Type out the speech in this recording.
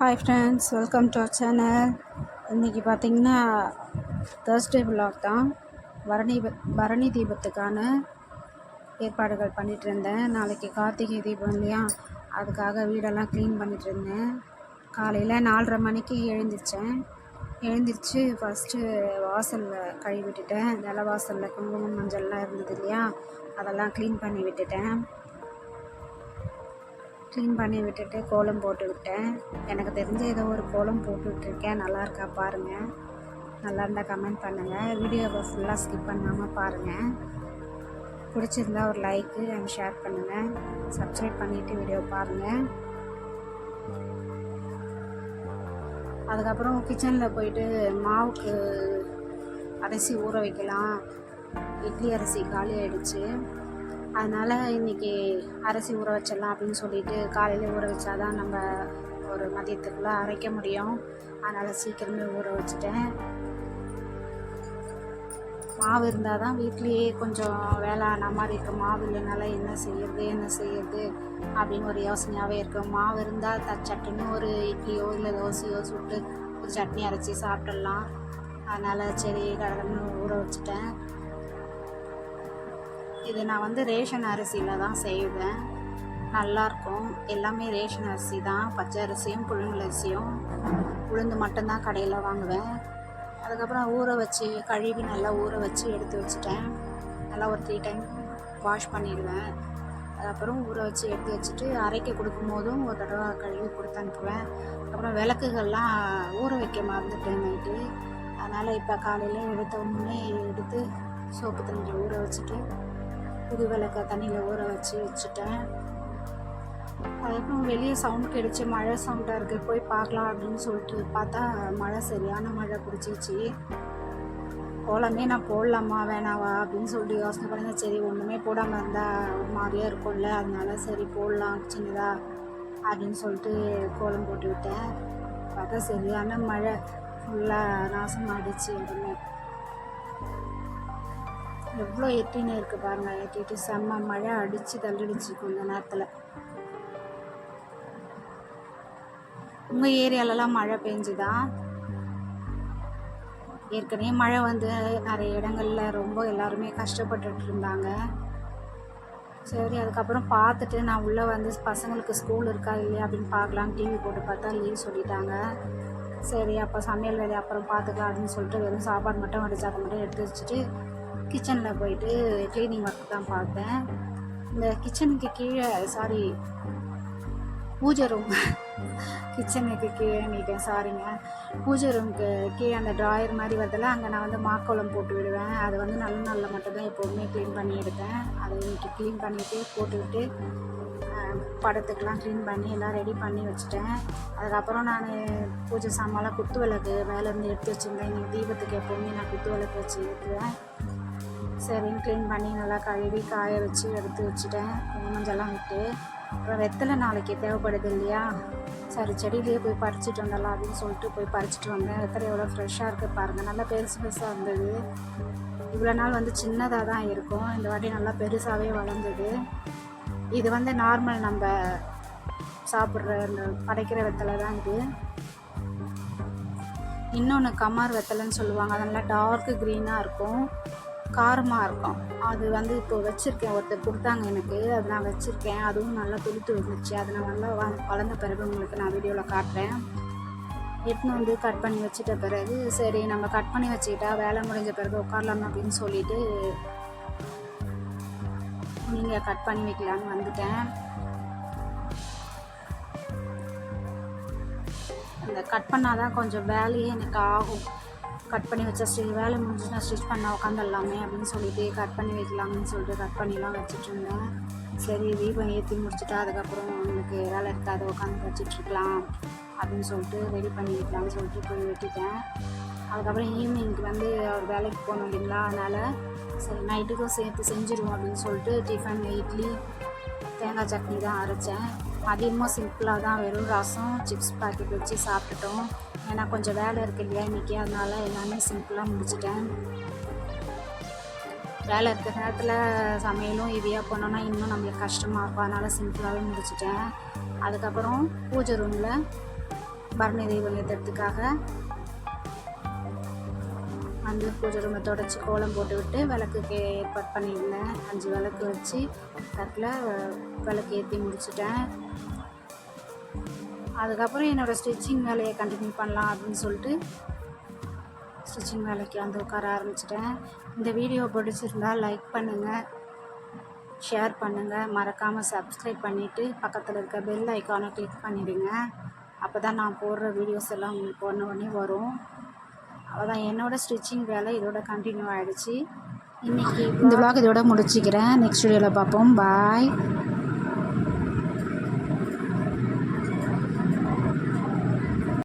Hi friends welcome to our channel இன்றைக்கி பார்த்தீங்கன்னா Thursday vlog தான். பரணி பரணி தீபத்துக்கான ஏற்பாடுகள் பண்ணிகிட்டு இருந்தேன். நாளைக்கு கார்த்திகை தீபம் இல்லையா? அதுக்காக வீடெல்லாம் க்ளீன் பண்ணிகிட்டு இருந்தேன். காலையில் நாலரை மணிக்கு எழுந்திரிச்சேன். எழுந்திரிச்சு ஃபஸ்ட்டு வாசலில் கழுவி விட்டுட்டேன். நில வாசலில் குங்குமம் மஞ்சள்லாம் இருந்தது இல்லையா? அதெல்லாம் க்ளீன் பண்ணி விட்டுட்டேன். க்ளீன் பண்ணி விட்டுட்டு கோலம் போட்டு விட்டேன். எனக்கு தெரிஞ்ச ஏதோ ஒரு கோலம் போட்டு விட்டுருக்கேன். நல்லா இருக்கா பாருங்கள் நல்லா இருந்தால் கமெண்ட் பண்ணுங்கள் வீடியோவை ஃபுல்லாக ஸ்கிப் பண்ணாமல் பாருங்கள் பிடிச்சிருந்தா ஒரு லைக்கு அண்ட் ஷேர் பண்ணுங்கள் சப்ஸ்கிரைப் பண்ணிவிட்டு வீடியோ பாருங்கள் அதுக்கப்புறம் கிச்சனில் போயிட்டு மாவுக்கு அரிசி ஊற வைக்கலாம். இட்லி அரிசி காலி ஆயிடுச்சு. அதனால் இன்றைக்கி அரிசி ஊற வச்சிடலாம் அப்படின்னு சொல்லிட்டு காலையில் ஊற வச்சா தான் நம்ம ஒரு மதியத்துக்குள்ளே அரைக்க முடியும். அதனால் சீக்கிரமே ஊற வச்சுட்டேன். மாவு இருந்தால் தான் வீட்லேயே கொஞ்சம் வேலை ஆன மாதிரி இருக்கும். மாவு இல்லைனால என்ன செய்யறது என்ன செய்யறது அப்படின்னு ஒரு யோசனையாகவே இருக்கும். மாவு இருந்தால் த சட்டுன்னு ஒரு இட்லியோ இல்லை தோசையோ சுட்டு ஒரு சட்னி அரைச்சி சாப்பிட்டுடலாம். அதனால் சரி கடலைன்னு ஊற வச்சுட்டேன். இது நான் வந்து ரேஷன் அரிசியில் தான் செய்வேன். நல்லாயிருக்கும் எல்லாமே ரேஷன் அரிசி தான். பச்சை அரிசியும் புழுங்கல் அரிசியும். உளுந்து மட்டும்தான் கடையில் வாங்குவேன். அதுக்கப்புறம் ஊற வச்சு கழுவி நல்லா ஊற வச்சு எடுத்து வச்சுட்டேன். நல்லா ஒரு த்ரீ டைம் வாஷ் பண்ணிடுவேன். அதுக்கப்புறம் ஊற வச்சு எடுத்து வச்சுட்டு அரைக்க கொடுக்கும் போதும் ஒரு தடவை கழுவி கொடுத்து அனுப்புவேன். அப்புறம் விளக்குகள்லாம் ஊற வைக்க மறந்துட்டேன் நைட்டு. அதனால் இப்போ காலையில் எடுத்த உடனே எடுத்து சோப்பு தண்ணியில் ஊற வச்சுட்டு புது விளக்க தண்ணியில் ஊற வச்சு வச்சுட்டேன். அதுக்கப்புறம் வெளியே சவுண்ட் கிடைச்சி மழை சவுண்டாக இருக்குது போய் பார்க்கலாம் அப்படின்னு சொல்லிட்டு பார்த்தா மழை சரியான மழை பிடிச்சிச்சு கோலமே நான் போடலாமா வேணாவா அப்படின்னு சொல்லிட்டு யோசனை பண்ணி சரி ஒன்றுமே போடாமல் இருந்தால் ஒரு மாதிரியாக இருக்கும்ல அதனால சரி போடலாம் சின்னதாக அப்படின்னு சொல்லிட்டு கோலம் போட்டு விட்டேன். பார்த்தா சரியான மழை. ஃபுல்லாக நாசமாகிடுச்சு எதுவுமே. எவ்வளோ எட்டின்னு இருக்குது பாருங்கள் எட்டிட்டு செம்ம மழை அடித்து தள்ளிடுச்சு கொஞ்ச நேரத்தில். உங்கள் ஏரியாலலாம் மழை பெஞ்சுதான் ஏற்கனவே மழை வந்து நிறைய இடங்களில் ரொம்ப எல்லாருமே கஷ்டப்பட்டுட்டு இருந்தாங்க. சரி அதுக்கப்புறம் பார்த்துட்டு நான் உள்ளே வந்து பசங்களுக்கு ஸ்கூல் இருக்கா இல்லையா அப்படின்னு பார்க்கலாம் டிவி போட்டு பார்த்தா லீவ் சொல்லிட்டாங்க. சரி அப்போ சமையல் வேலையை அப்புறம் பார்த்துக்கலாம் அப்படின்னு சொல்லிட்டு வெறும் சாப்பாடு மட்டும் வடிச்சு அதை மட்டும் எடுத்து வச்சுட்டு கிச்சனில் போயிட்டு க்ளீனிங் ஒர்க் தான் பார்த்தேன். இந்த கிச்சனுக்கு கீழே சாரி பூஜை ரூம் கிச்சனுக்கு கீழே நீட்டேன் சாரிங்க பூஜை ரூமுக்கு கீழே அந்த ட்ராயர் மாதிரி வரதில் அங்கே நான் வந்து மாக்கோலம் போட்டு விடுவேன். அது வந்து நல்ல நல்ல மட்டும் தான் எப்போவுமே க்ளீன் பண்ணி எடுப்பேன். அதை இன்னைக்கு க்ளீன் பண்ணிவிட்டு போட்டுவிட்டு படத்துக்கெலாம் க்ளீன் பண்ணி எல்லாம் ரெடி பண்ணி வச்சுட்டேன். அதுக்கப்புறம் நான் பூஜை சாமான்லாம் குத்து விளக்கு மேலேருந்து எடுத்து வச்சுருந்தேன். இன்னைக்கு தீபத்துக்கு எப்போவுமே நான் குத்து விளக்கு வச்சு ஏற்றுவேன். சரின்னு க்ளீன் பண்ணி நல்லா கழுவி காய வச்சு எடுத்து வச்சுட்டேன். மஞ்சள்லாம் விட்டு. அப்புறம் வெத்தலை நாளைக்கு தேவைப்படுது இல்லையா? சரி செடியிலேயே போய் பறிச்சிட்டு வந்துடலாம் அப்படின்னு சொல்லிட்டு போய் பறிச்சிட்டு வந்தேன். வெத்தலை எவ்வளோ ஃப்ரெஷ்ஷாக இருக்குது பாருங்கள் நல்லா பெருசு பெருசாக இருந்தது. இவ்வளோ நாள் வந்து சின்னதாக தான் இருக்கும். இந்த வாட்டி நல்லா பெருசாகவே வளர்ந்தது. இது வந்து நார்மல் நம்ம சாப்பிட்ற இந்த படைக்கிற வெத்தலை தான் இது. இன்னொன்று கமார் வெத்தலைன்னு சொல்லுவாங்க. அது நல்லா டார்க் க்ரீனாக இருக்கும். காரமாக இருக்கும். அது வந்து இப்போ வச்சுருக்கேன். ஒருத்தர் கொடுத்தாங்க எனக்கு. அது நான் வச்சுருக்கேன். அதுவும் நல்லா துளுத்து வந்துச்சு அது நான் நல்லா வளர்ந்த பிறகு உங்களுக்கு நான் வீடியோவில் காட்டுறேன். எடுத்துன்னு வந்து கட் பண்ணி வச்சுட்ட பிறகு சரி நம்ம கட் பண்ணி வச்சுக்கிட்டா வேலை முடிஞ்ச பிறகு உட்காரலாம் அப்படின்னு சொல்லிட்டு நீங்கள் கட் பண்ணி வைக்கலான்னு வந்துட்டேன். அந்த கட் பண்ணால் தான் கொஞ்சம் வேலையே எனக்கு ஆகும். கட் பண்ணி வச்சா ஸ்டிச் வேலை முடிஞ்சுன்னா ஸ்டிச் பண்ண உட்காந்துடலாமே அப்படின்னு சொல்லிட்டு கட் பண்ணி வைக்கலாம்னு சொல்லிட்டு கட் பண்ணிலாம் வச்சுட்டு இருந்தேன். சரி தீபம் ஏற்றி முடிச்சுட்டா அதுக்கப்புறம் உங்களுக்கு வேலை இருக்காது உட்காந்து வச்சிட்ருக்கலாம் அப்படின்னு சொல்லிட்டு ரெடி பண்ணி வைக்கலாம்னு சொல்லிட்டு போய் வெட்டிட்டேன். அதுக்கப்புறம் ஈவினிங்க்கு வந்து அவர் வேலைக்கு போகணும் இல்லைங்களா? அதனால் சரி நைட்டுக்கும் சேர்த்து செஞ்சுருவோம் அப்படின்னு சொல்லிட்டு டிஃபன் இட்லி தேங்காய் சட்னி தான் அரைச்சேன். மதியமும் சிம்பிளாக தான் வெறும் ரசம் சிப்ஸ் பாக்கெட் வச்சு சாப்பிட்டுட்டோம். ஏன்னா கொஞ்சம் வேலை இருக்கு இல்லையா இன்றைக்கி அதனால எல்லாமே சிம்பிளாக முடிச்சிட்டேன். வேலை இருக்கிற நேரத்தில் சமையலும் ஹெவியாக போனோன்னா இன்னும் நம்மளுக்கு கஷ்டமாக இருக்கும். அதனால் சிம்பிளாகவே முடிச்சிட்டேன். அதுக்கப்புறம் பூஜை ரூமில் பரணி தெய்வம் ஏற்றுறதுக்காக அந்த பூஜை ரூமை தொடச்சி கோலம் போட்டுவிட்டு விளக்குக்கு ஏற்பாடு பண்ணியிருந்தேன். அஞ்சு விளக்கு வச்சு தட்டில் விளக்கு ஏற்றி முடிச்சிட்டேன். அதுக்கப்புறம் என்னோடய ஸ்டிச்சிங் வேலையை கண்டினியூ பண்ணலாம் அப்படின்னு சொல்லிட்டு ஸ்டிச்சிங் வேலைக்கு வந்து உட்கார ஆரம்பிச்சிட்டேன். இந்த வீடியோ பிடிச்சிருந்தா லைக் பண்ணுங்கள் ஷேர் பண்ணுங்கள் மறக்காமல் சப்ஸ்கிரைப் பண்ணிவிட்டு பக்கத்தில் இருக்க பெல் ஐக்கானை கிளிக் பண்ணிவிடுங்க அப்போ தான் நான் போடுற வீடியோஸ் எல்லாம் உங்களுக்கு ஒன்று ஒன்றே வரும். அவ்வளோதான் என்னோடய ஸ்டிச்சிங் வேலை இதோட கண்டினியூ ஆகிடுச்சு இன்றைக்கி இந்த vlog இதோட முடிச்சுக்கிறேன். நெக்ஸ்ட் வீடியோவில் பார்ப்போம். பாய்